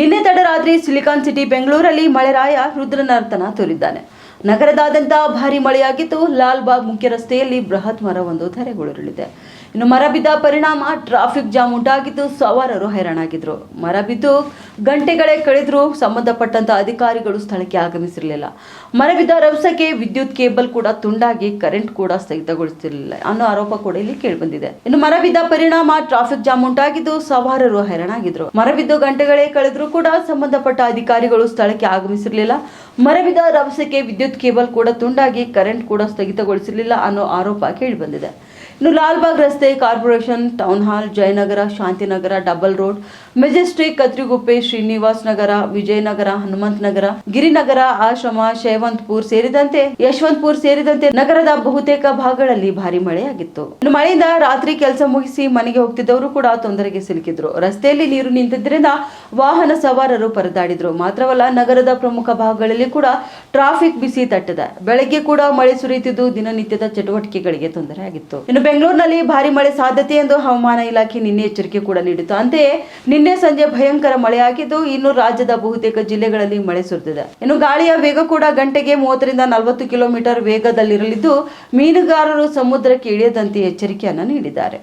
ನಿನ್ನೆ ತಡರಾತ್ರಿ silicon city ಬೆಂಗಳೂರಲ್ಲಿ ಮಳೆರಾಯ ರುದ್ರನರ್ತನ ತೋರಿದ್ದಾನೆ. ನಗರದಾದ್ಯಂತ ಭಾರಿ ಮಳೆಯಾಗಿದ್ದು ಲಾಲ್ಬಾಗ್ ಮುಖ್ಯ ರಸ್ತೆಯಲ್ಲಿ ಬೃಹತ್ ಮರವೊಂದು ಧರೆಗುರುಳಿದೆ. ಇನ್ನು ಮರ ಬಿದ್ದ ಪರಿಣಾಮ, ಟ್ರಾಫಿಕ್ ಜಾಮ್ ಉಂಟಾಗಿದ್ದು ಸವಾರರು ಹೈರಾಣಾಗಿದ್ರು. ಮರ ಬಿದ್ದು ಗಂಟೆಗಳೇ ಕಳೆದ್ರು ಸಂಬಂಧಪಟ್ಟಂತ ಅಧಿಕಾರಿಗಳು ಸ್ಥಳಕ್ಕೆ ಆಗಮಿಸಿರಲಿಲ್ಲ. ಮರ ಬಿದ್ದ ರಭಸಕ್ಕೆ ವಿದ್ಯುತ್ ಕೇಬಲ್ ಕೂಡ ತುಂಡಾಗಿ ಕರೆಂಟ್ ಕೂಡ ಸ್ಥಗಿತಗೊಳಿಸಿರಲಿಲ್ಲ ಅನ್ನೋ ಆರೋಪ ಕೂಡ ಇಲ್ಲಿ ಕೇಳಿಬಂದಿದೆ. ಇನ್ನು ಮರ ಬಿದ್ದ ಪರಿಣಾಮ, ಟ್ರಾಫಿಕ್ ಜಾಮ್ ಉಂಟಾಗಿದ್ದು ಸವಾರರು ಹೈರಾಣಾಗಿದ್ರು. ಮರ ಬಿದ್ದು ಗಂಟೆಗಳೇ ಕಳೆದ್ರು ಕೂಡ ಸಂಬಂಧಪಟ್ಟ ಅಧಿಕಾರಿಗಳು ಸ್ಥಳಕ್ಕೆ ಆಗಮಿಸಿರಲಿಲ್ಲ. ಮರ ಬಿದ್ದ ರಭಸಕ್ಕೆ ವಿದ್ಯುತ್ ಕೇಬಲ್ ಕೂಡ ತುಂಡಾಗಿ ಕರೆಂಟ್ ಕೂಡ ಸ್ಥಗಿತಗೊಳಿಸಿರಲಿಲ್ಲ ಅನ್ನೋ ಆರೋಪ ಕೇಳಿಬಂದಿದೆ ಇನ್ನು ಲಾಲ್ಬಾಗ್ ರಸ್ತೆ corporation town hall, Jayanagar, Shantinagar, double road, Majestic Katriguppe Srinivas Nagar Vijayanagar Hanumantha Nagar Girinagar, Ashrama, Shevantpur ಸೇರಿದಂತೆ, ಯಶವಂತಪುರ್ ಸೇರಿದಂತೆ ನಗರದ ಬಹುತೇಕ ಭಾಗಗಳಲ್ಲಿ ಭಾರಿ ಮಳೆಯಾಗಿತ್ತು. ಮಳೆಯಿಂದ ರಾತ್ರಿ ಕೆಲಸ ಮುಗಿಸಿ ಮನೆಗೆ ಹೋಗ್ತಿದ್ದವರು ಕೂಡ ತೊಂದರೆಗೆ ಸಿಲುಕಿದ್ರು. ರಸ್ತೆಯಲ್ಲಿ ನೀರು ನಿಂತಿದ್ದರಿಂದ ವಾಹನ ಸವಾರರು ಪರದಾಡಿದ್ರು. ಮಾತ್ರವಲ್ಲ, ನಗರದ ಪ್ರಮುಖ ಭಾಗಗಳಲ್ಲಿ ಕೂಡ ಟ್ರಾಫಿಕ್ ಬಿಸಿ ತಟ್ಟದ. ಬೆಳಗ್ಗೆ ಕೂಡ ಮಳೆ ಸುರಿಯುತ್ತಿದ್ದು ದಿನನಿತ್ಯದ ಚಟುವಟಿಕೆಗಳಿಗೆ ತೊಂದರೆ ಆಗಿತ್ತು ಇನ್ನು ಬೆಂಗಳೂರಿನಲ್ಲಿ ಭಾರಿ ಮಳೆ ಸಾಧ್ಯತೆ ಎಂದು ಹವಾಮಾನ ಇಲಾಖೆ ನಿನ್ನೆ ಎಚ್ಚರಿಕೆ ಕೂಡ ನೀಡಿತು ಅಂತೆಯೇ, ನಿನ್ನೆ ಸಂಜೆ ಭಯಂಕರ ಮಳೆಯಾಗಿದ್ದು, ಇನ್ನು ರಾಜ್ಯದ ಬಹುತೇಕ ಜಿಲ್ಲೆಗಳಲ್ಲಿ ಮಳೆ ಸುರಿದಿದೆ. ಇನ್ನು ಗಾಳಿಯ ವೇಗ ಕೂಡ ಗಂಟೆಗೆ ಮೂವತ್ತರಿಂದ ನಲವತ್ತು ಕಿಲೋಮೀಟರ್ ವೇಗದಲ್ಲಿರಲಿದ್ದು, ಮೀನುಗಾರರು ಸಮುದ್ರಕ್ಕೆ ಇಳಿಯದಂತೆ ಎಚ್ಚರಿಕೆಯನ್ನು ನೀಡಿದ್ದಾರೆ.